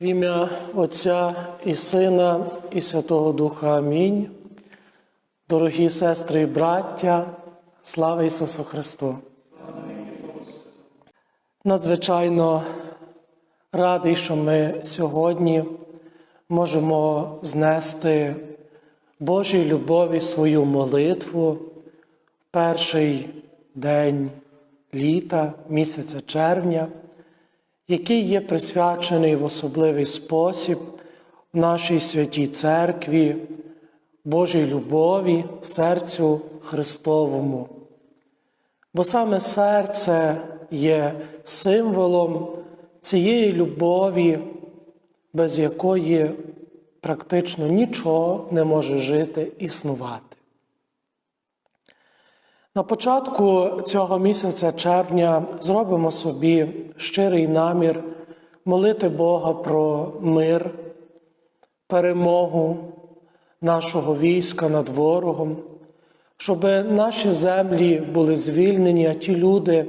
В ім'я Отця і Сина, і Святого Духа Амінь. Дорогі сестри і браття, слава Ісусу Христу! Надзвичайно радий, що ми сьогодні можемо знести Божій любові свою молитву в перший день літа, місяця червня, який є присвячений в особливий спосіб нашій святій церкві, Божій любові, серцю Христовому. Бо саме серце є символом цієї любові, без якої практично нічого не може жити, існувати. На початку цього місяця червня зробимо собі щирий намір молити Бога про мир, перемогу нашого війська над ворогом, щоб наші землі були звільнені, а ті люди,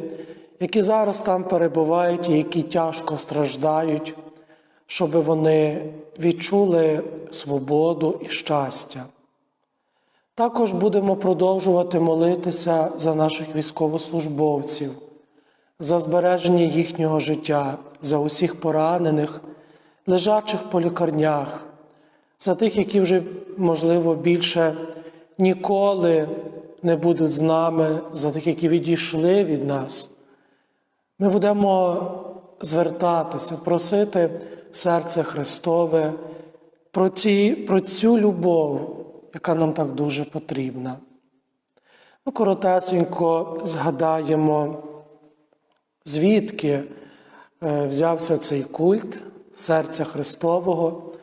які зараз там перебувають і які тяжко страждають, щоб вони відчули свободу і щастя. Також будемо продовжувати молитися за наших військовослужбовців, за збереження їхнього життя, за усіх поранених, лежачих по лікарнях, за тих, які вже, можливо, більше ніколи не будуть з нами, за тих, які відійшли від нас. Ми будемо звертатися, просити серце Христове про, ці, про цю любов яка нам так дуже потрібна. Ну, коротесенько згадаємо, звідки е, взявся цей культ серця Христового.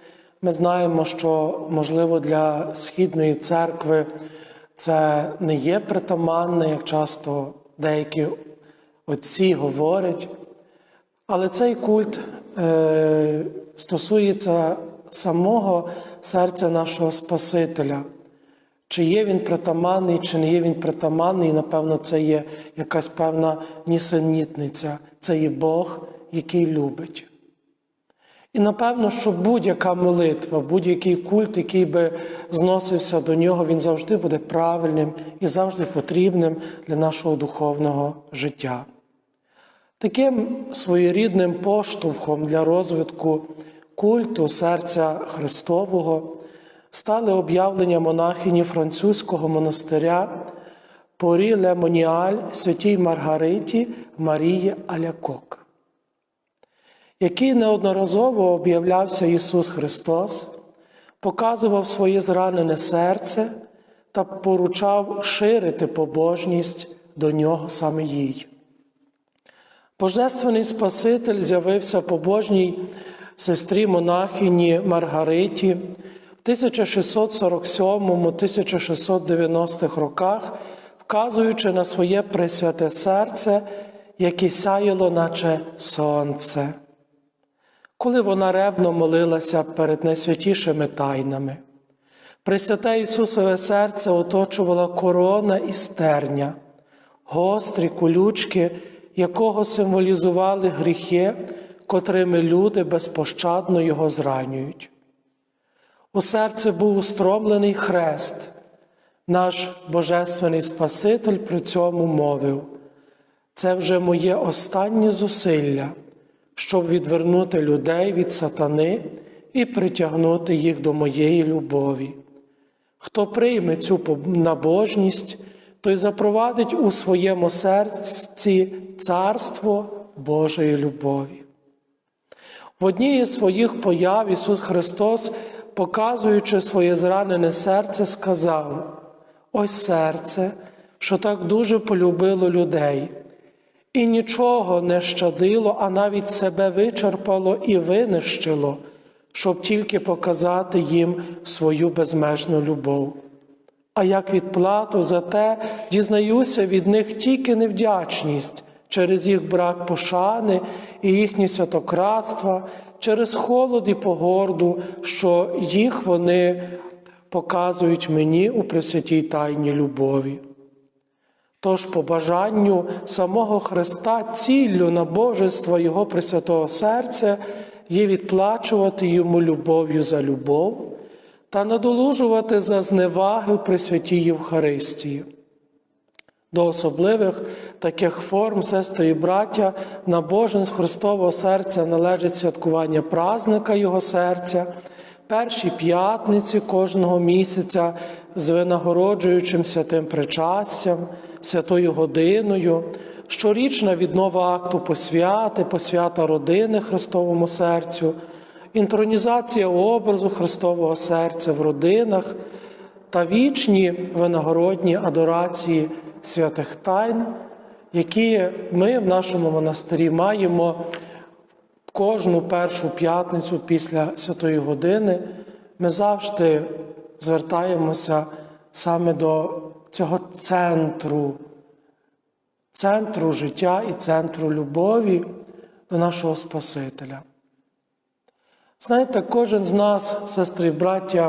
Ми знаємо, що, можливо, для Східної церкви це не є притаманне, як часто деякі отці говорять, але цей культ е, стосується самого серця нашого Спасителя. Чи є він притаманний, чи не є він притаманний, напевно, це є якась певна нісенітниця. Це є Бог, який любить. І напевно, що будь-яка молитва, будь-який культ, який би зносився до нього, він завжди буде правильним і завжди потрібним для нашого духовного життя. Таким своєрідним поштовхом для розвитку культу серця Христового стали об'явлення монахині французького монастиря Порі Лемоніаль святій Маргариті Марії Алякок, який неодноразово об'являвся Ісус Христос, показував своє зранене серце та поручав ширити побожність до нього саме їй. Божественний Спаситель з'явився побожній сестрі монахині Маргариті в 1647-1690 роках, вказуючи на своє присвяте серце, яке сяяло, наче сонце. Коли вона ревно молилася перед найсвятішими тайнами, Пресвяте Ісусове серце оточувала корона і стерня, гострі колючки, якого символізували гріхи, котрими люди безпощадно його зранюють. У серце був устромлений хрест, наш Божественний Спаситель при цьому мовив. Це вже моє останнє зусилля, щоб відвернути людей від сатани і притягнути їх до моєї любові. Хто прийме цю набожність, той запровадить у своєму серці царство Божої любові. В одній із своїх появ Ісус Христос, показуючи своє зранене серце, сказав: Ось серце, що так дуже полюбило людей, і нічого не щадило, а навіть себе вичерпало і винищило, щоб тільки показати їм свою безмежну любов. А як відплату за те дізнаюся від них тільки невдячність через їх брак пошани і їхні святократства, через холод і погорду, що їх вони показують мені у пресвятій тайні любові. Тож, по бажанню самого Христа, ціллю набожества Його Пресвятого Серця є відплачувати йому любов'ю за любов та надолужувати за зневаги при святій Євхаристії. До особливих таких форм, сестри і браття, на Боженств Христового серця належить святкування празника Його серця, перші п'ятниці кожного місяця з винагороджуючим святим причастям, святою годиною, щорічна віднова акту посвяти, посвята родини Христовому серцю, інтронізація образу Христового серця в родинах та вічні винагородні адорації святих тайн, які ми в нашому монастирі маємо кожну першу п'ятницю після святої години. Ми завжди звертаємося саме до цього центру, центру життя і центру любові до нашого Спасителя. Знаєте, кожен з нас, сестри і браття,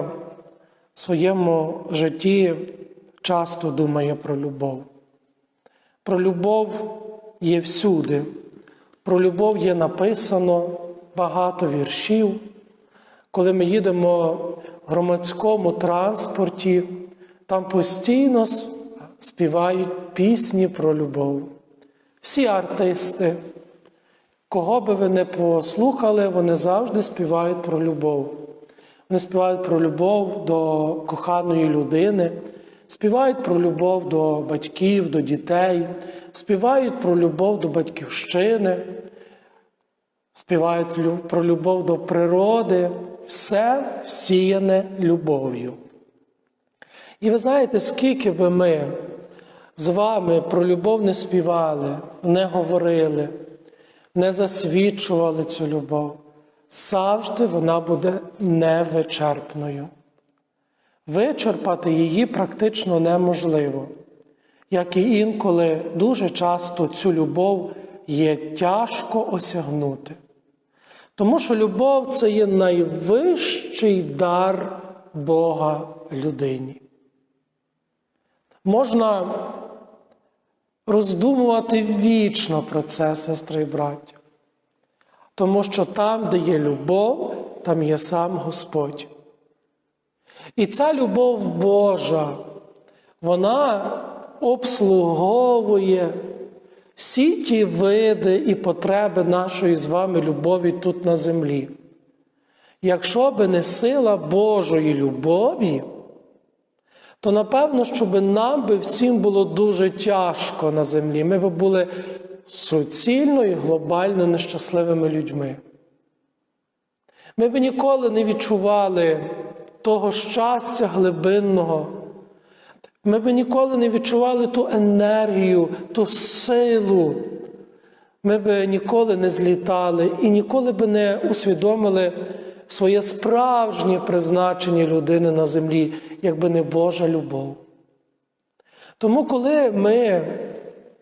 в своєму житті часто думає про любов. Про любов є всюди. Про любов є написано багато віршів. Коли ми їдемо в громадському транспорті, там постійно співають пісні про любов. Всі артисти, кого би ви не послухали, вони завжди співають про любов. Вони співають про любов до коханої людини, співають про любов до батьків, до дітей, співають про любов до батьківщини, співають про любов до природи, все всіяне любов'ю. І ви знаєте, скільки би ми з вами про любов не співали, не говорили, не засвідчували цю любов, завжди вона буде невичерпною. Вичерпати її практично неможливо, як і інколи дуже часто цю любов є тяжко осягнути. Тому що любов це є найвищий дар Бога людині. Можна роздумувати вічно про це, сестри і браття. Тому що там, де є любов, там є сам Господь. І ця любов Божа, вона обслуговує всі ті види і потреби нашої з вами любові тут на землі. Якщо би не сила Божої любові, то напевно, щоб нам би всім було дуже тяжко на землі. Ми б були суцільно і глобально нещасливими людьми. Ми б ніколи не відчували того щастя глибинного. Ми б ніколи не відчували ту енергію, ту силу. Ми б ніколи не злітали і ніколи б не усвідомили своє справжнє призначення людини на землі, якби не Божа любов. Тому, коли ми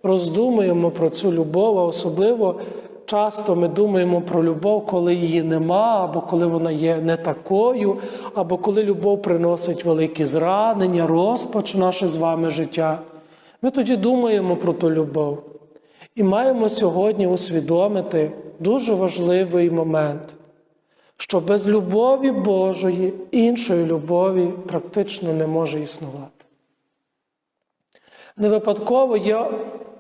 роздумуємо про цю любов, а особливо часто ми думаємо про любов, коли її нема, або коли вона є не такою, або коли любов приносить великі зранення, розпач наше з вами життя, ми тоді думаємо про ту любов. І маємо сьогодні усвідомити дуже важливий момент, що без любові Божої іншої любові практично не може існувати. Не випадково є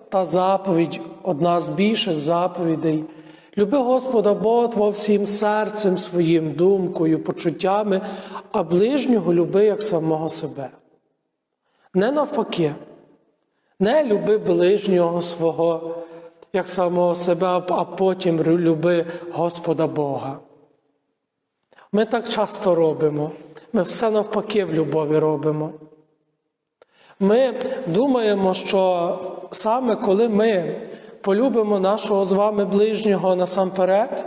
та заповідь, одна з більших заповідей. Люби Господа Бога твого всім серцем своїм, думкою, почуттями, а ближнього люби як самого себе. Не навпаки, не люби ближнього свого, як самого себе, а потім люби Господа Бога. Ми так часто робимо. Ми все навпаки в любові робимо. Ми думаємо, що саме коли ми полюбимо нашого з вами ближнього насамперед,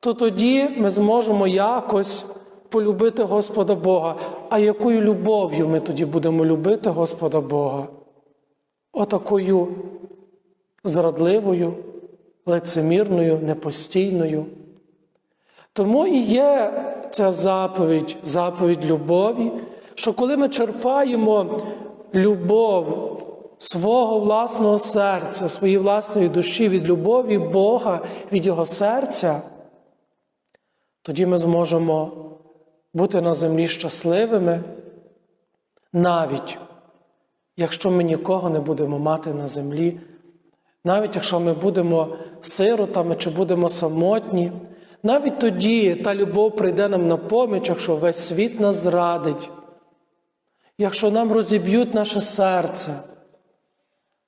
то тоді ми зможемо якось полюбити Господа Бога. А якою любов'ю ми тоді будемо любити Господа Бога? Отакою зрадливою, лицемірною, непостійною. Тому і є ця заповідь, заповідь любові, що коли ми черпаємо любов свого власного серця, своєї власної душі від любові Бога, від Його серця, тоді ми зможемо бути на землі щасливими, навіть якщо ми нікого не будемо мати на землі, навіть якщо ми будемо сиротами чи будемо самотні, навіть тоді та любов прийде нам на поміч, якщо весь світ нас зрадить, якщо нам розіб'ють наше серце,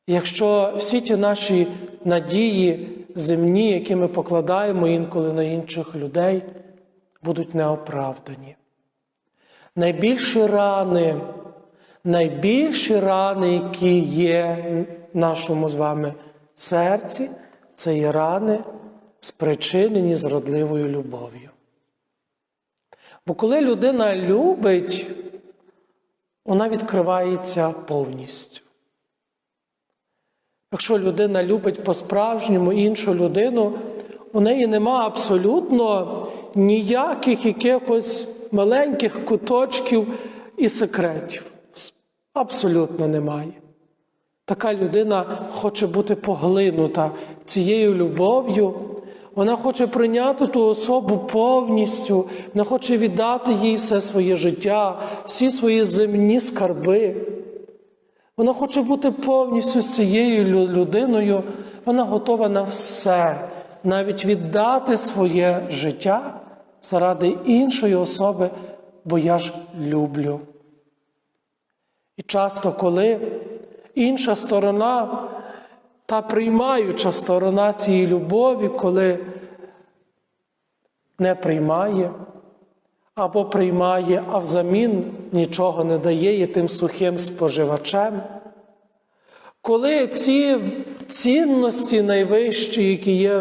якщо всі ті наші надії земні, які ми покладаємо інколи на інших людей, будуть неоправдані. Найбільші рани, найбільші рани, які є в нашому з вами серці, це є рани, спричинені зрадливою любов'ю. Бо коли людина любить, вона відкривається повністю. Якщо людина любить по-справжньому іншу людину, у неї нема абсолютно ніяких якихось маленьких куточків і секретів. Абсолютно немає. Така людина хоче бути поглинута цією любов'ю. Вона хоче прийняти ту особу повністю, вона хоче віддати їй все своє життя, всі свої земні скарби. Вона хоче бути повністю з цією людиною, вона готова на все, навіть віддати своє життя заради іншої особи, бо я ж люблю. І часто, коли інша сторона, та приймаюча сторона цієї любові, коли не приймає, або приймає, а взамін нічого не дає є тим сухим споживачем. Коли ці цінності найвищі, які є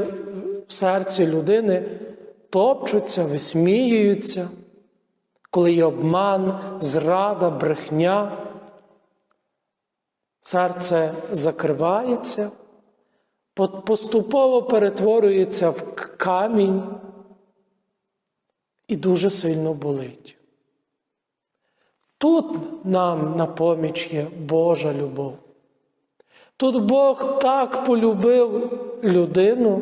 в серці людини, топчуться, висміюються, коли є обман, зрада, брехня, серце закривається, поступово перетворюється в камінь і дуже сильно болить. Тут нам на поміч є Божа любов. Тут Бог так полюбив людину,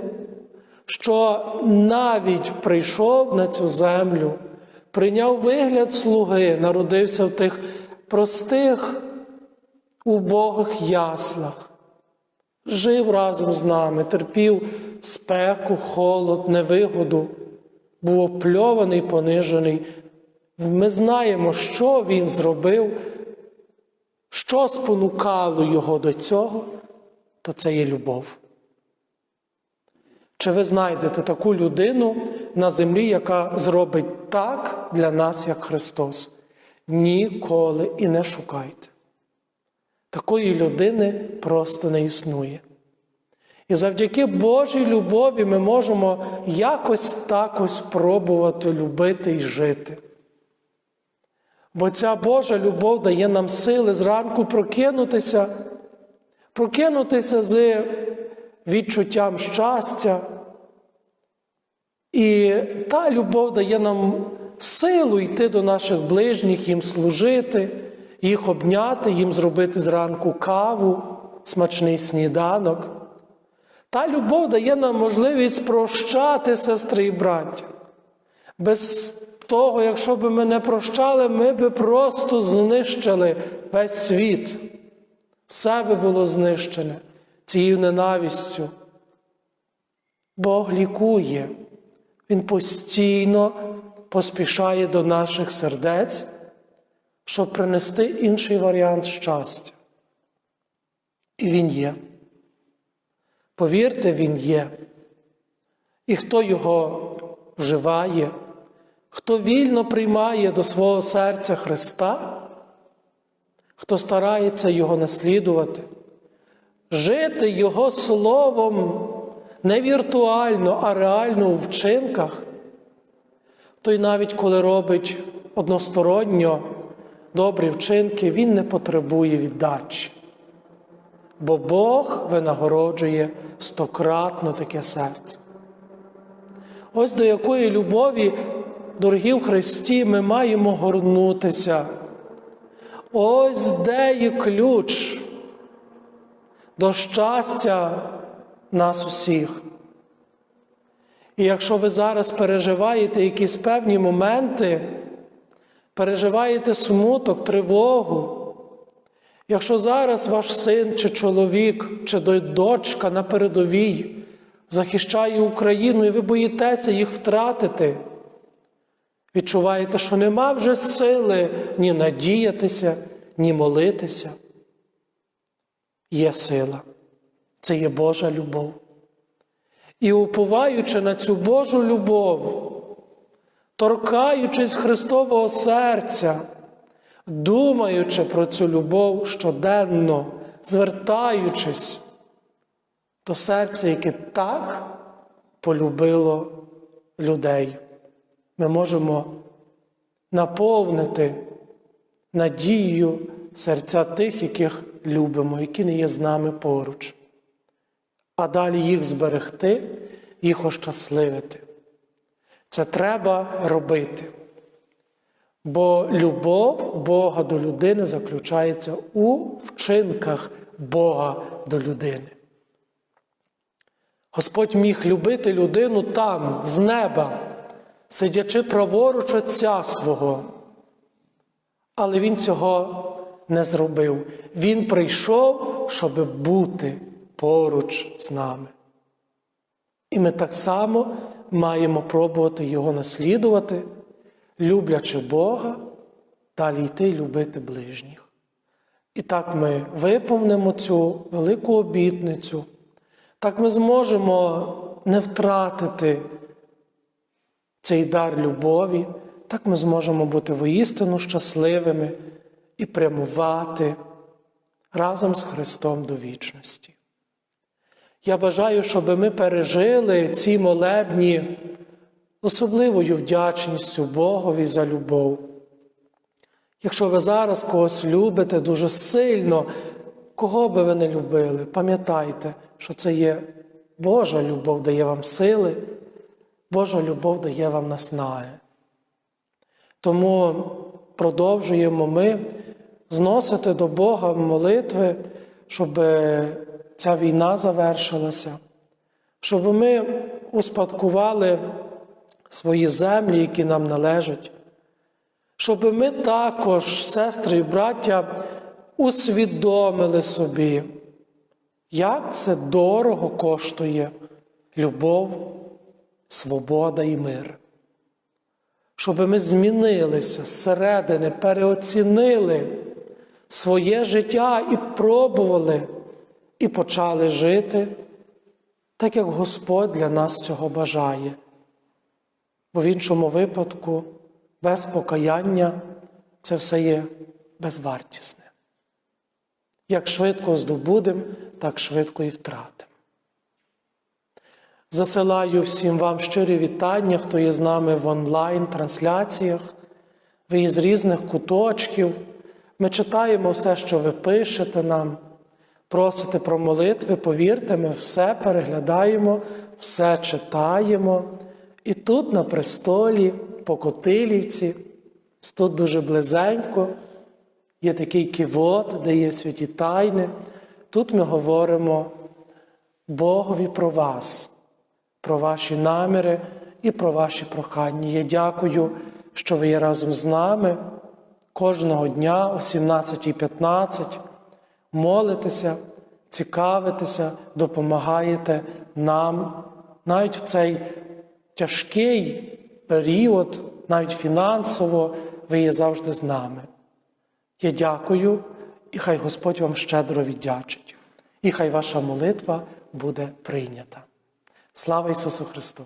що навіть прийшов на цю землю, прийняв вигляд слуги, народився в тих простих, убогих яслах, жив разом з нами, терпів спеку, холод, невигоду, був опльований, понижений. Ми знаємо, що він зробив, що спонукало його до цього, то це є любов. Чи ви знайдете таку людину на землі, яка зробить так для нас, як Христос? Ніколи і не шукайте. Такої людини просто не існує. І завдяки Божій любові ми можемо якось такось спробувати любити і жити. Бо ця Божа любов дає нам сили зранку прокинутися, прокинутися з відчуттям щастя. І та любов дає нам силу йти до наших ближніх, їм служити, їх обняти, їм зробити зранку каву, смачний сніданок. Та любов дає нам можливість прощати сестри і браття. Без того, якщо б ми не прощали, ми би просто знищили весь світ. Все би було знищене цією ненавистю. Бог лікує, Він постійно поспішає до наших сердець, щоб принести інший варіант щастя. І він є. Повірте, він є. І хто його вживає, хто вільно приймає до свого серця Христа, хто старається Його наслідувати, жити Його Словом не віртуально, а реально у вчинках, той навіть коли робить односторонньо добрі вчинки, він не потребує віддачі. Бо Бог винагороджує стократно таке серце. Ось до якої любові, дорогі в Христі, ми маємо горнутися. Ось де є ключ до щастя нас усіх. І якщо ви зараз переживаєте якісь певні моменти, переживаєте смуток, тривогу, якщо зараз ваш син чи чоловік, чи дочка на передовій захищає Україну, і ви боїтеся їх втратити, відчуваєте, що нема вже сили ні надіятися, ні молитися. Є сила, це є Божа любов. І уповаючи на цю Божу любов, торкаючись Христового серця, думаючи про цю любов щоденно, звертаючись до серця, яке так полюбило людей, ми можемо наповнити надією серця тих, яких любимо, які не є з нами поруч а далі їх зберегти, їх ощасливити. Це треба робити. Бо любов Бога до людини заключається у вчинках Бога до людини. Господь міг любити людину там, з неба, сидячи праворуч Отця свого. Але Він цього не зробив. Він прийшов, щоб бути поруч з нами. І ми так само маємо пробувати Його наслідувати, люблячи Бога, далі йти любити ближніх. І так ми виповнимо цю велику обітницю, так ми зможемо не втратити цей дар любові, так ми зможемо бути воістину щасливими і прямувати разом з Христом до вічності. Я бажаю, щоб ми пережили ці молебні особливою вдячністю Богові за любов. Якщо ви зараз когось любите дуже сильно, кого би ви не любили, пам'ятайте, що це є Божа любов дає вам сили, Божа любов дає вам наснаги. Тому продовжуємо ми зносити до Бога молитви, щоб ця війна завершилася, щоб ми успадкували свої землі, які нам належать, щоб ми також, сестри і браття, усвідомили собі, як це дорого коштує любов, свобода і мир. Щоб ми змінилися зсередини, переоцінили своє життя і пробували і почали жити так, як Господь для нас цього бажає. Бо в іншому випадку, без покаяння це все є безвартісне. Як швидко здобудемо, так швидко і втратимо. Засилаю всім вам щирі вітання, хто є з нами в онлайн-трансляціях, ви є з різних куточків. Ми читаємо все, що ви пишете нам просите про молитви, повірте, ми все переглядаємо, все читаємо. І тут на престолі, по Котилівці, тут дуже близенько, є такий ківот, де є святі тайни. Тут ми говоримо Богові про вас, про ваші наміри і про ваші прохання. Я дякую, що ви є разом з нами кожного дня о 17.15 молитеся, цікавитеся, допомагаєте нам навіть в цей тяжкий період, навіть фінансово, ви є завжди з нами. Я дякую, і хай Господь вам щедро віддячить, і хай ваша молитва буде прийнята. Слава Ісусу Христу!